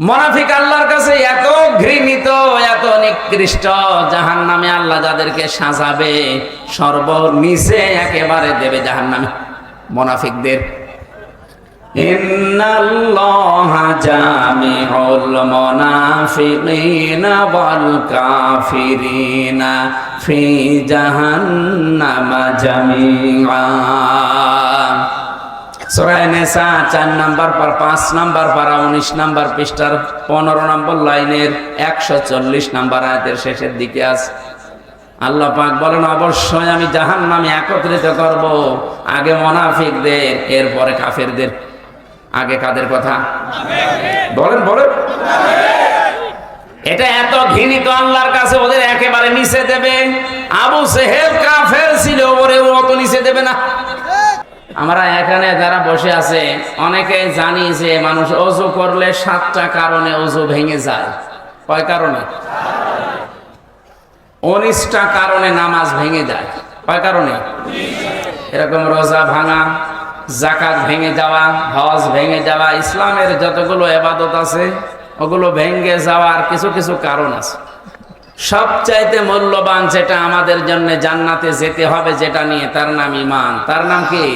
মনাফিক আল্লাহর কাছে এত ঘৃণিত, এত নিকৃষ্ট জাহান নামে আল্লাহ যাদেরকে সাজাবে, সর্বনিচে একেবারে দেবে জাহান নামে মনাফিকদের জাহান্নামা জামিআ। সূরা নেসা চার নাম্বার পার পাঁচ নাম্বার পারা উনিশ নাম্বার পৃষ্ঠার পনেরো নম্বর লাইনের একশো চল্লিশ নাম্বার আয়াতের শেষের দিকে আছে আল্লাহ পাক বলেন, অবশ্যই আমি জাহান নামে একত্রিত করব। আগে মনাফিকদের, এরপরে কাফেরদের। আগে কাদের কথা? বলেন বলেন। এটা এত ঘৃণিত আল্লাহর কাছে ওদের একেবারে নিচে দেবে। আবু সেহেব কাফের ছিল ওরে ও অত নিচে দেবে না। আমরা এখানে যারা বসে আছে, অনেকে জানি যে মানুষ অজু করলে সাতটা কারণে অজু ভেঙে যায়। কয় কারণে? উনিশটা কারণে নামাজ ভেঙে যায়। কয় কারণে? এরকম রোজা ভাঙা জাকাত ভেঙে যাওয়া, হজ ভেঙে যাওয়া, ইসলামের যতগুলো এবাদত আছে, ওগুলো ভেঙে যাওয়ার কিছু কিছু কারণ আছে। সবচাইতে মূল্যবান যেটা আমাদের জন্য জান্নাতে যেতে হবে যেটা নিয়ে তার নাম ইমান তার নাম কি?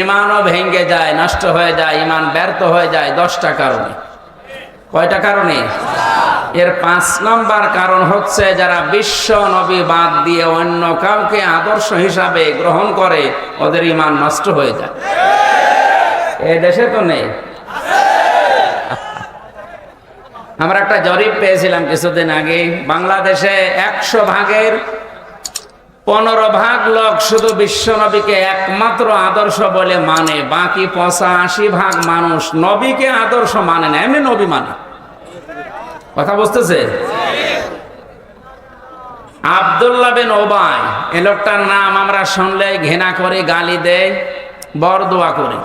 ইমানও ভেঙে যায় নষ্ট হয়ে যায় ইমান ব্যর্থ হয়ে যায় দশটা কারণে। কয়টা কারণে? এর পাঁচ নম্বর কারণ হচ্ছে যারা বিশ্ব নবী বাদ দিয়ে অন্য কাউকে আদর্শ হিসাবে গ্রহণ করে ওদের ইমান নষ্ট হয়ে যায়। এ দেশে তো নেই। আমরা একটা জরিপ পেয়েছিলাম কিছুদিন আগে, বাংলাদেশে একশো ভাগের পনেরো ভাগ লোক শুধু বিশ্বনবীকে একমাত্র আদর্শ বলে মানে বাকি পঁচাশি ভাগ মানুষ নবীকে আদর্শ মানে না, এমনি নবী মানে। কথা বুঝতেছে? আবদুল্লাহ বিন ওবাই, এ লোকটার নাম আমরা শুনলে ঘৃণা করে, গালি দেয় বরদোয়া করে।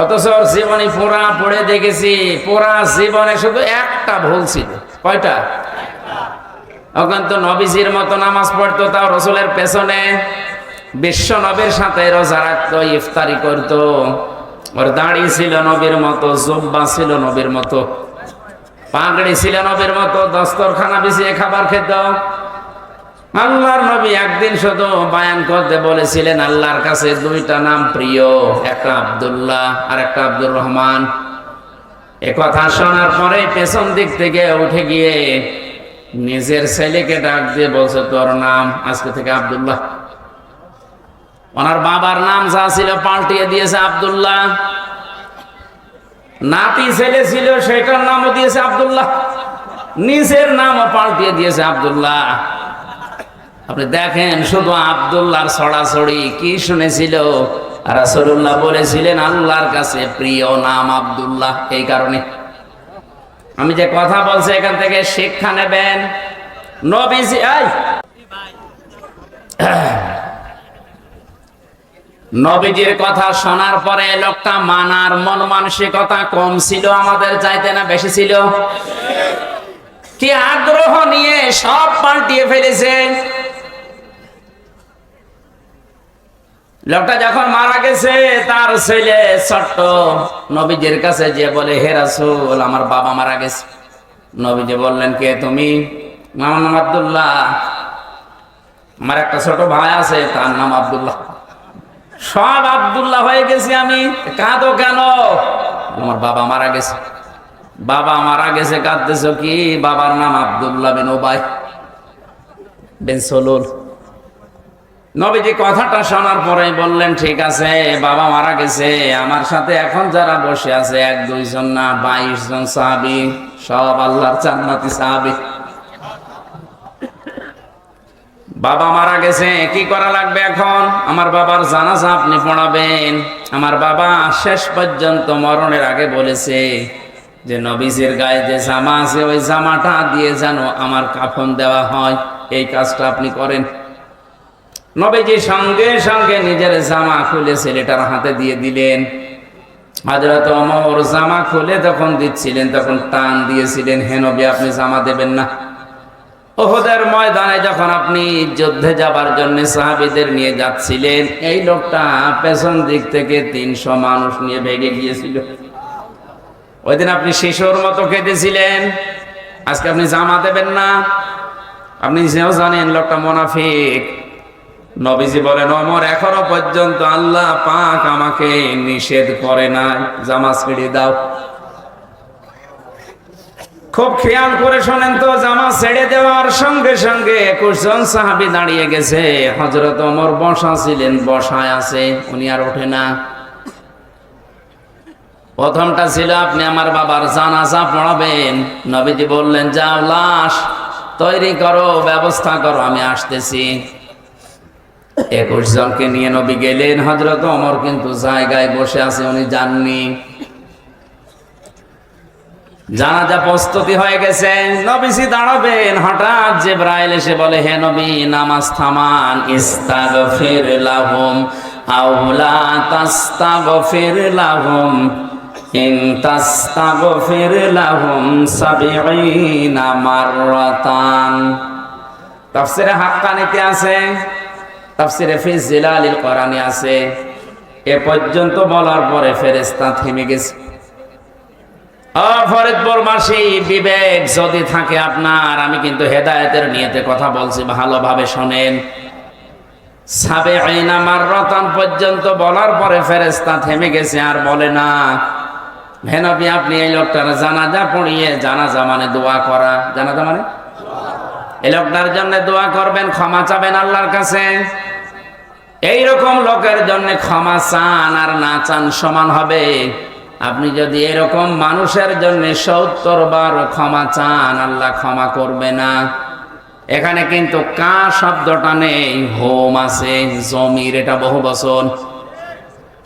অথচ ওর জীবনী পুরা পড়ে দেখেছি, পুরা জীবনে শুধু একটা ভুল ছিল। কয়টা? ওখান তো নবীজির মতো নামাজ পড়তো, তাও রসুলের পেছনে। বিশ্ব নবীর সাথে রোজা রাখতো, ইফতারি করতো। ওর দাড়ি ছিল নবীর মতো, জব্বা ছিল নবীর মতো। পাগড়ি ছিল নবীর মতো, দস্তরখানা বিছিয়ে খাবার খেত। আল্লাহর নবী একদিন শুধু বায়ান করতে বলেছিলেন, আল্লাহর কাছে দুইটা নাম প্রিয়, একটা আব্দুল্লাহ আর একটা আব্দুর রহমান। এ কথা শোনার পরে পেছন দিক থেকে উঠে গিয়ে নিজের ছেলেকে ডাক দিয়ে বলছে, তোর নাম আজকে থেকে আব্দুল্লাহ। ওনার বাবার নাম যা ছিল পাল্টিয়ে দিয়েছে আব্দুল্লাহ। নাতি ছেলে ছিল, সেটার নামও দিয়েছে আবদুল্লাহ। নিজের নামও পাল্টিয়ে দিয়েছে আব্দুল্লাহ। আপনি দেখেন, শুধু আব্দুল্লাহর ছড়াছড়ি, কি শুনেছিল? রাসূলুল্লাহ বলেছিলেন, আল্লাহর কাছে প্রিয় নাম আব্দুল্লাহ। এই কারণে। আমি যে কথা বলছি, এখান থেকে শিক্ষা নেবেন। নবীজির কথা শোনার পরে লোকটা মানার মন মানসিকতা কম ছিল, আমাদের চাইতে না বেশি ছিল? কি আগ্রহ নিয়ে সব পাল্টিয়ে ফেলেছে? লোকটা যখন মারা গেছে, তার ছেলে ছোট্ট নবীজির কাছে যে বলে, হে রাসূল, আমার বাবা মারা গেছে। নবীজি বললেন, কে তুমি? নাম আব্দুল্লাহ। আমার একটা ছোট ভাই আছে, তার নাম আব্দুল্লাহ। সব আবদুল্লাহ হয়ে গেছি আমি, কাঁদো কেন? আমার বাবা মারা গেছে। বাবা মারা গেছে, কাঁদতেছ কি? বাবার নাম আব্দুল্লাহ বিন ওবাই বিন সলুল। নবীজি কথাটা শোনার পরে বললেন, ঠিক আছে, বাবা মারা গেছে। আমার সাথে এখন যারা বসে আছে, এক দুইজন না, বাইশ জন সাহাবি, সব আল্লাহর জান্নাতি সাহাবি। বাবা মারা গেছে, কি করা লাগবে এখন? আমার বাবার জানাজা আপনি পড়াবেন। আমার বাবা শেষ পর্যন্ত মরণের আগে বলেছে যে, নবীজির গায়ে যে জামা আছে, ওই জামাটা দিয়ে যেন আমার কাফন দেওয়া হয়। এই কাজটা আপনি করেন। নবীজি সঙ্গে সঙ্গে নিজের জামা খুলে ছেলেটার হাতে দিয়ে দিলেন। হাজরত অমর জামা খুলে যখন দিচ্ছিলেন, তখন টান দিয়েছিলেন, হে নবী, আপনি জামা দেবেন না। ওহদের ময়দানে যখন আপনি যুদ্ধে যাবার জন্য সাহাবিদের নিয়ে যাচ্ছিলেন, এই লোকটা পেছন দিক থেকে তিনশো মানুষ নিয়ে ভেগে গিয়েছিল। ওই দিন আপনি শিশুর মতো কেঁদেছিলেন, আজকে আপনি জামা দেবেন না। আপনি যেও জানেন, লোকটা মোনাফিক। নবীজি বলেন, অমর, এখনও পর্যন্ত আল্লাহ পাক আমাকে নিষেধ করে নাই। জামা ছেড়ে দাও। খুব খেয়াল করে শোনেন তো, জামা ছেড়ে দেওয়ার সঙ্গে সঙ্গে একুশ জন সাহাবি দাঁড়িয়ে গেছে। হজরত অমর বসা ছিলেন, বসায় আছে, উনি আর ওঠে না। প্রথমটা ছিল, আপনি আমার বাবার জানাজা পড়াবেন। নবীজি বললেন, যাও, লাশ তৈরি করো, ব্যবস্থা করো, আমি আসতেছি। একুশ জনকে নিয়ে নবী গেলেন হজরত অমর কিন্তু জায়গায় বসে আছে, উনি যাননি। জানাজা প্রস্তুতি হয়ে গেছে, নবীজি দাঁড়াবেন, হঠাৎ জেব্রাইল এসে বলে, হে নবী, নামাজ থামান, ইস্তাগফির লাহুম আউলা তাস্তাগফির লাহুম, ইন তাস্তাগফির লাহুম সাবিঈনা মাররাতান। তাফসিরে হাক্কানিতে আছে তাফসিরে ফি জিলালিল কোরআনে আছে, এ পর্যন্ত বলার পরে ফেরেশতা থেমে গেছে। ফরিদপুরবাসী বিবেক যদি থাকে আপনার, আমি কিন্তু হেদায়েতের নিয়েতে কথা বলছি, ভালোভাবে শোনেন। সাবে আইনামার রতন পর্যন্ত বলার পরে ফেরেস্তা থেমে গেছে, আর বলে না ভেনবি আপনি এই লোকটার জানাজা পড়িয়ে জানাজা মানে দোয়া করা। জানাজা মানে? এই লোকটার জন্য দোয়া করবেন, ক্ষমা চাবেন আল্লাহর কাছে। এইরকম লোকের জন্য ক্ষমা চান আর না চান সমান হবে। আপনি যদি এরকম মানুষের জন্য সত্তর বার ক্ষমা চান, আল্লাহ ক্ষমা করবে না। এখানে কিন্তু কা শব্দটা নেই, হোম আছে, জমির, এটা বহু বছর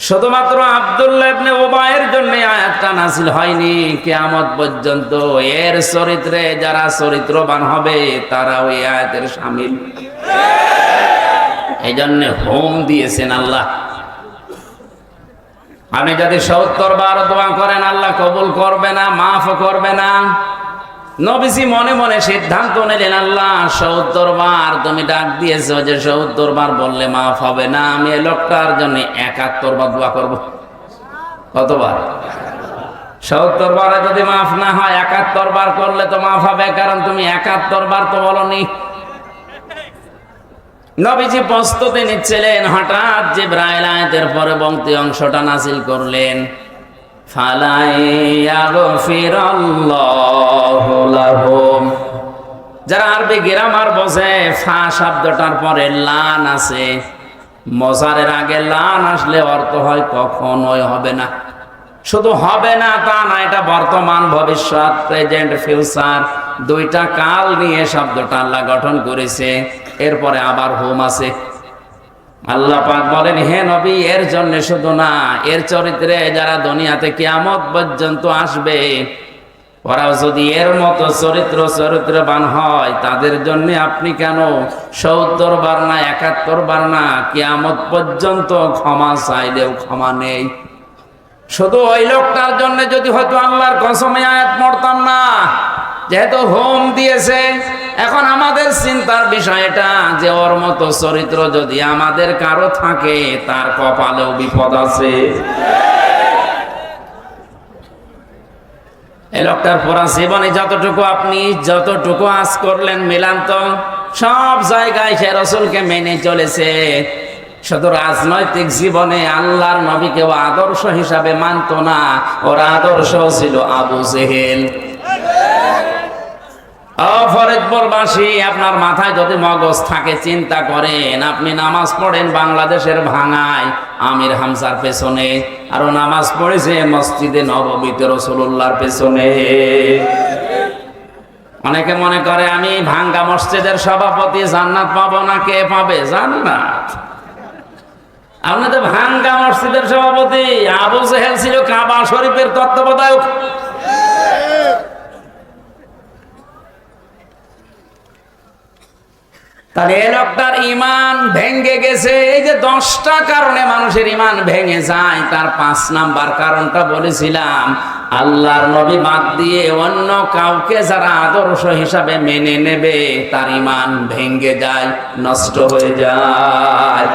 শুধুমাত্র আব্দুল্লাহ ইবনে ওবায়ের জন্য আয়াতটা নাসিল হয়নি। কিয়ামত পর্যন্ত এর চরিত্রে যারা চরিত্রবান হবে, তারা ওই আয়াতের শামিল এই জন্য হোম দিয়েছেন আল্লাহ। আপনি যদি সত্তর বার দোয়া করেন, আল্লাহ কবুল করবে না, মাফ করবে না। নবীজি মনে মনে সিদ্ধান্ত নিলেন, আল্লাহ সত্তর বার তুমি ডাক দিয়েছ যে সত্তর বার বললে মাফ হবে না, আমি এই লোকটার জন্য একাত্তর বার দোয়া করব। কতবার? সত্তর বারে যদি মাফ না হয়, একাত্তর বার করলে তো মাফ হবে, কারণ তুমি একাত্তর বার তো বলনি। নবীজি প্রস্তুতি নিচ্ছিলেন, হঠাৎ যে ব্রাইলায়তের পরবর্তী অংশটা নাসিল করলেন। যারা আরবি গ্রামার বোঝে, ফা শব্দটার পরে লান আছে। মজারের আগে লান আসলে অর্থ হয় কখনোই হবে না। শুধু হবে না, তা না, এটা বর্তমান ভবিষ্যৎ, প্রেজেন্ট, ফিউচার। দুইটা কাল নিয়ে শব্দটা আল্লাহ গঠন করেছে। এরপরে আবার হোম আছে। আল্লাহ পাক বলেন, হে নবী, এর জন্য শুধু না, এর চরিত্রে যারা দুনিয়াতে কিয়ামত পর্যন্ত আসবে ওরা যদি এর মতো চরিত্র চরিত্রবান হয়, তাদের জন্য আপনি কেন সত্তর বার না, একাত্তর বার না কিয়ামত পর্যন্ত ক্ষমা চাইলেও ক্ষমা নেই? শুধু ওই লোকটার জন্য যদি হয়তো আল্লাহর কসমে আয়াত মরতাম না, যেহেতু হোম দিয়েছে এখন আমাদের চিন্তার বিষয় এটা যে ওর মতো চরিত্র যদি আমাদের কারও থাকে, তার কপালেও বিপদ আছে। এই লোকটার পুরা জীবনে যতটুকু আপনি, যতটুকু আজ করলেন মিলান তো সব জায়গায় সে রসুলকে মেনে চলেছে। শুধু রাজনৈতিক জীবনে আল্লাহর নবীকেও আদর্শ হিসাবে মানত না, ওর আদর্শ ছিল আবু জেহেল। আপনার মাথায় যদি মগজ থাকে, চিন্তা করেন, আপনি নামাজ পড়েন বাংলাদেশের ভাঙায়, আমির হামসার পেছনে, আরও নামাজ মসজিদে রসুল্লাহর পেছনে। অনেকে মনে করে, আমি ভাঙ্গা মসজিদের সভাপতি, জান্নাত পাবো না, কে পাবে? জান্নাত। আপনি তো ভাঙ্গা মসজিদের সভাপতি আবু জেহেল ছিল কাবা শরীফের তত্ত্বাবধায়ক। তাহলে এ লোকটার ইমান ভেঙ্গে গেছে। এই যে দশটা কারণে মানুষের ইমান ভেঙে যায়, তার পাঁচ নাম্বার কারণটা বলেছিলাম, আল্লাহর নবী বাদ দিয়ে অন্য কাউকে যারা আদর্শ হিসাবে মেনে নেবে, তার ইমান ভেঙ্গে যায়, নষ্ট হয়ে যায়।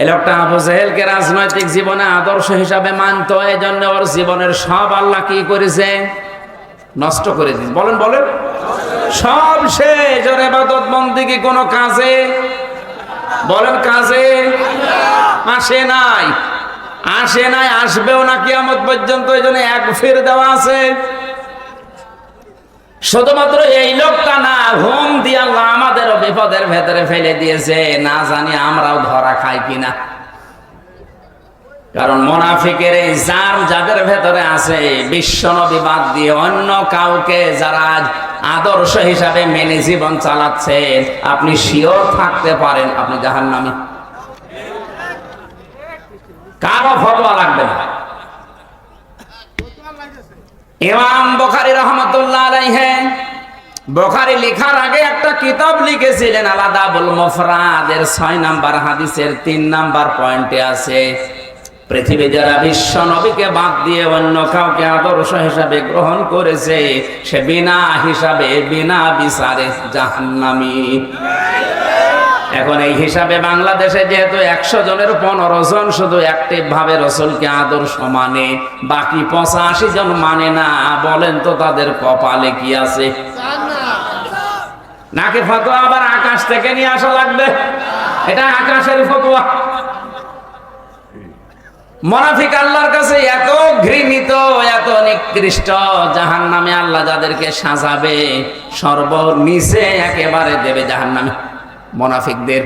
এই লোকটা আবু জেহেলকে রাজনৈতিক জীবনে আদর্শ হিসাবে মানত এই জন্য ওর জীবনের সব আল্লাহ কি করেছে? নষ্ট করে দিয়েছে। বলেন বলেন। সব শেষ। ওর এবাদত বন্দিকে কোনো কাজে? বলেন কাজে? আসে নাই। আসে নাই, আসবেও না কিয়ামত পর্যন্ত, এই জন্য এক ফের দেওয়া আছে। শুধুমাত্র এই লোকটা না হুম দিয়ে আল্লাহ আমাদেরও বিপদের ভেতরে ফেলে দিয়েছে। না জানি আমরাও ধরা খাই কিনা। কারণ মোনাফিকের এই জাম যাদের ভেতরে আছে বিশ্ব নবী বাদ দিয়ে অন্য কাউকে যারা আদর্শ হিসাবে মেনে জীবন চালাচ্ছেন আপনি শিওর থাকতে পারেন আপনি জাহান্নামী। কারও ফতোয়া লাগবে না। ইমাম বখারি রহমতুল্লাহ আলাইহে, বখারি লেখার আগে একটা কিতাব লিখেছিলেন, আলাদাবুল মুফরাদের ছয় নাম্বার হাদিসের তিন নাম্বার পয়েন্টে আছে পৃথিবী যারা বিশ্ব নবীকে বাদ দিয়ে অন্য কাউকে আদর্শ হিসাবে গ্রহণ করেছে, সে বিনা হিসাবে, বিনা বিচারে জাহান্নামী। এখন এই হিসাবে বাংলাদেশে যেহেতু একশো জনের পনেরো জন শুধু অ্যাক্টিভ ভাবে রসুলকে আদর্শ মানে বাকি পঁচাশি জন মানে না, বলেন তো তাদের কপালে কি আছে? নাকি ফতোয়া আবার আকাশ থেকে নিয়ে আসা লাগবে? এটা আকাশের ফতোয়া। মনাফিক আল্লাহর কাছে এত ঘৃণিত, এত নিকৃষ্ট জাহান নামে আল্লাহ যাদেরকে সাজাবে, সর্বনিচে একেবারে দেবে জাহান নামে মোনাফিকদের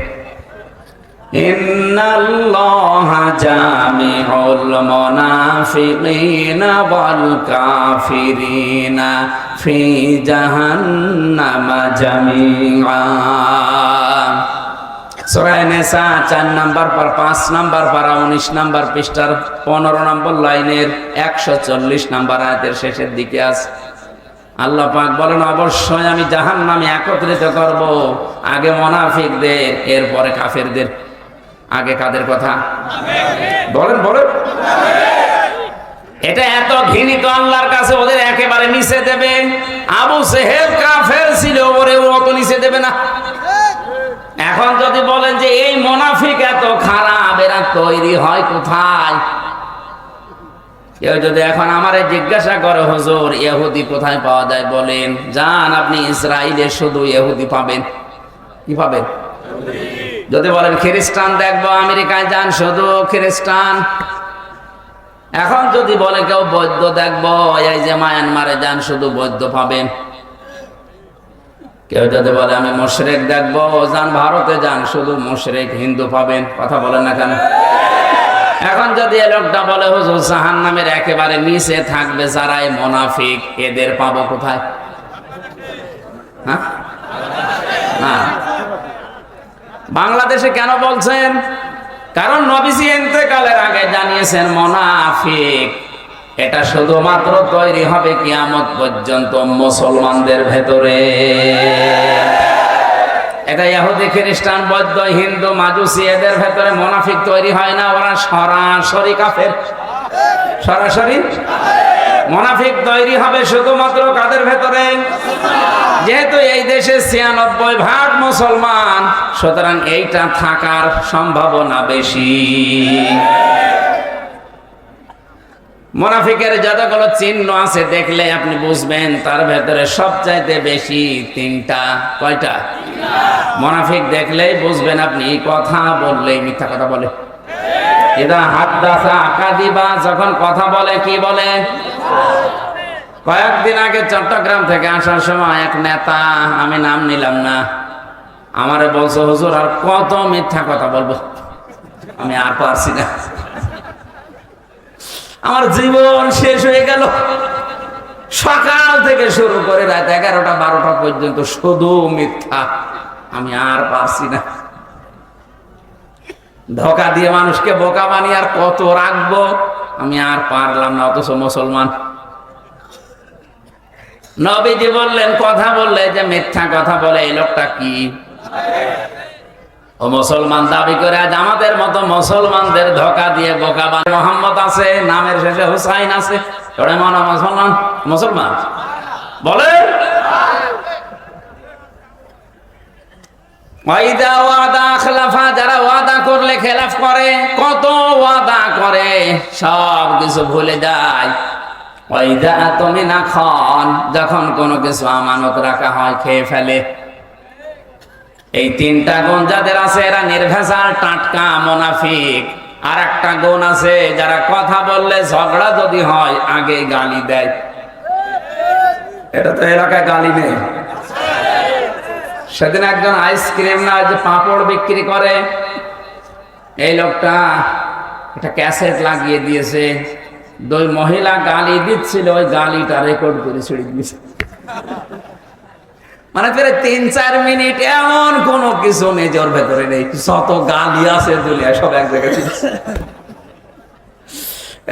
জাহান্নামা জামিআ। সূরা নেসা 4 নাম্বার পার 5 নাম্বার পারা 19 নাম্বার পৃষ্ঠার 15 নম্বর লাইনের 140 নাম্বার আয়াতের শেষের দিকে আছে আল্লাহ পাক বলেন, অবশ্যই আমি জাহান নামে একত্রিত করব আগে মোনাফিকদের, এরপরে কাফেরদের। আগে কাদের কথা? বলেন বলেন। এটা এত ঘৃণিত আল্লাহর কাছে ওদের একেবারে নিচে দেবে। আবু সেহেব কাফের ছিল, ওরে ও অত নিচে দেবে না। এখন যদি বলেন যে এই মোনাফিক এত খারাপ, এরা তৈরি হয় কোথায়? কেউ যদি এখন আমারে জিজ্ঞাসা করে, হুজুর এহুদি কোথায় পাওয়া যায়? বলেন যান আপনি ইসরায়েলে শুধু এহুদি পাবেন। কি পাবেন? যদি বলেন, খ্রিস্টান দেখব, আমেরিকায় যান, শুধু খ্রিস্টান। এখন যদি বলে, কেউ বৈদ্য দেখব, এই যে মায়ানমারে যান, শুধু বৈদ্য পাবেন। কেউ যদি বলে, আমি মোশরেক দেখব, যান ভারতে যান, শুধু মোশরেক হিন্দু পাবেন। কথা বলেন না কেন? এখন যদি এ লোকটা বলে, হুজুর জাহান নামের একেবারে নিচে থাকবে যারা এই মোনাফিক, এদের পাবো কোথায়? হ্যাঁ? বাংলাদেশে কেন বলছেন? কারণ নবীজি এতেকালের আগে জানিয়েছেন, মোনাফিক এটা শুধুমাত্র তৈরি হবে কিয়ামত পর্যন্ত মুসলমানদের ভেতরে। এটা ইহুদি, খ্রিস্টান, বৌদ্ধ, হিন্দু, মাজুসি, এদের ভেতরে মোনাফিক তৈরি হয় না, ওরা সরাসরি কাফের। সরাসরি? মোনাফিক তৈরি হবে শুধুমাত্র কাদের ভেতরে? যেহেতু এই দেশে ছিয়ানব্বই ভাগ মুসলমান, সুতরাং এইটা থাকার সম্ভাবনা বেশি। মোনাফিকের যতগুলো চিহ্ন আছে দেখলে আপনি বুঝবেন, তার ভেতরে সবচাইতে বেশি তিনটা, কয়টা? মোনাফিক দেখলেই বুঝবেন আপনি, কথা বললেই মিথ্যা কথা বলে। এটা হাত যখন কথা বলে, কি বলে? কয়েকদিন আগে চট্টগ্রাম থেকে আসার সময় এক নেতা, আমি নাম নিলাম না, আমারে বলছো, হুজুর, আর কত মিথ্যা কথা বলব? আমি আর পারছি না। আমার জীবন শেষ হয়ে গেল। সকাল থেকে শুরু করে রাত এগারোটা, বারোটা পর্যন্ত শুধু মিথ্যা। আমি আর পারছি না। ধোকা দিয়ে মানুষকে বোকা বানিয়ে আর কত রাখব, আমি আর পারলাম না, অথচ মুসলমান। নবীজি বললেন, কথা বললে যে মিথ্যা কথা বলে, এই লোকটা কি? ও মুসলমান দাবি করে আজ আমাদের মতো মুসলমানদের ধোকা দিয়ে বোকা বান মোহাম্মদ আছে, নামের শেষে হুসাইন আছে। ওরা মনে মুসলমান? মুসলমান? বলে? ওয়াইদা ওয়াদা আখলাফা, যারা ওয়াদা করলে খেলাফ করে, কত ওয়াদা করে, সব কিছু ভুলে যায়। ওয়াইদা তুমি না খন যখন কোনো কিছু আমানত রাখা হয়, খেয়ে ফেলে। এই তিনটা গুণ যাদের আছে, এরা নির্ভেজাল, টাটকা, মোনাফিক। আর একটা গুণ আছে, যারা কথা বললে ঝগড়া যদি হয়, আগে গালি দেয়। এটা তো এলাকায় গালি নেই। সেদিন একজন আইসক্রিম না যে পাঁপড় বিক্রি করে, এই লোকটা একটা ক্যাসেট লাগিয়ে দিয়েছে। দুই মহিলা গালি দিচ্ছিল, ওই গালিটা রেকর্ড করে ছেড়ে দিয়েছে। মানে ফেরে তিন, চার মিনিট এমন কোনো কিছু মেজর ভেতরে নেই। শত গালি আছে দুলিয়া সব এক জায়গায়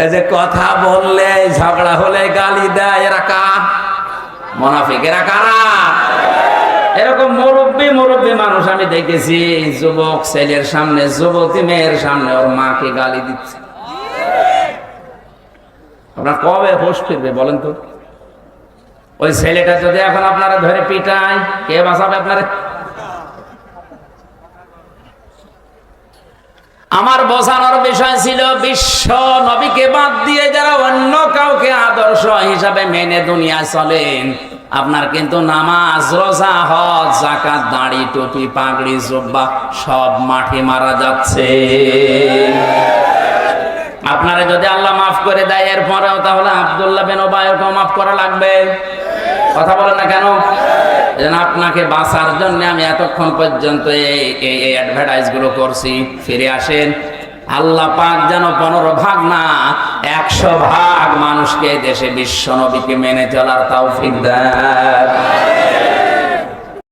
এই যে কথা বললে ঝগড়া হলে গালি দেয়, এরা কার? মনাফিক, এরা কারা? এরকম মুরব্বী মুরব্বী মানুষ আমি দেখেছি, যুবক ছেলের সামনে, যুবতী মেয়ের সামনে ওর মাকে গালি দিচ্ছে। আপনার কবে হোশ ফিরবে বলেন তো? ওই ছেলেটা যদি এখন আপনারা ধরে পিটায়, কে বাঁচাবে আপনারা? আমার বোঝানোর বিষয় ছিল, বিশ্ব নবীকে বাদ দিয়ে যারা অন্য কাউকে আদর্শ হিসাবে মেনে দুনিয়ায় চলেন, আপনার কিন্তু নামাজ, রোজা, হজ জাকাত দাড়ি, টুপি, পাগড়ি, জব্বা সব মাঠে মারা যাচ্ছে। আপনারা যদি আল্লাহ মাফ করে দেয়, এরপরেও তাহলে আব্দুল্লাহ বেন ওবায়কে মাফ করা লাগবে। কথা বলেন না কেন? যেন আপনাকে বাঁচার জন্য আমি এতক্ষণ পর্যন্ত এই এই এই অ্যাডভার্টাইজগুলো করছি। ফিরে আসেন। আল্লাহ পাক যেন পনেরো ভাগ না, একশো ভাগ মানুষকে দেশে বিশ্ব নবীকে মেনে চলার তাও দেয়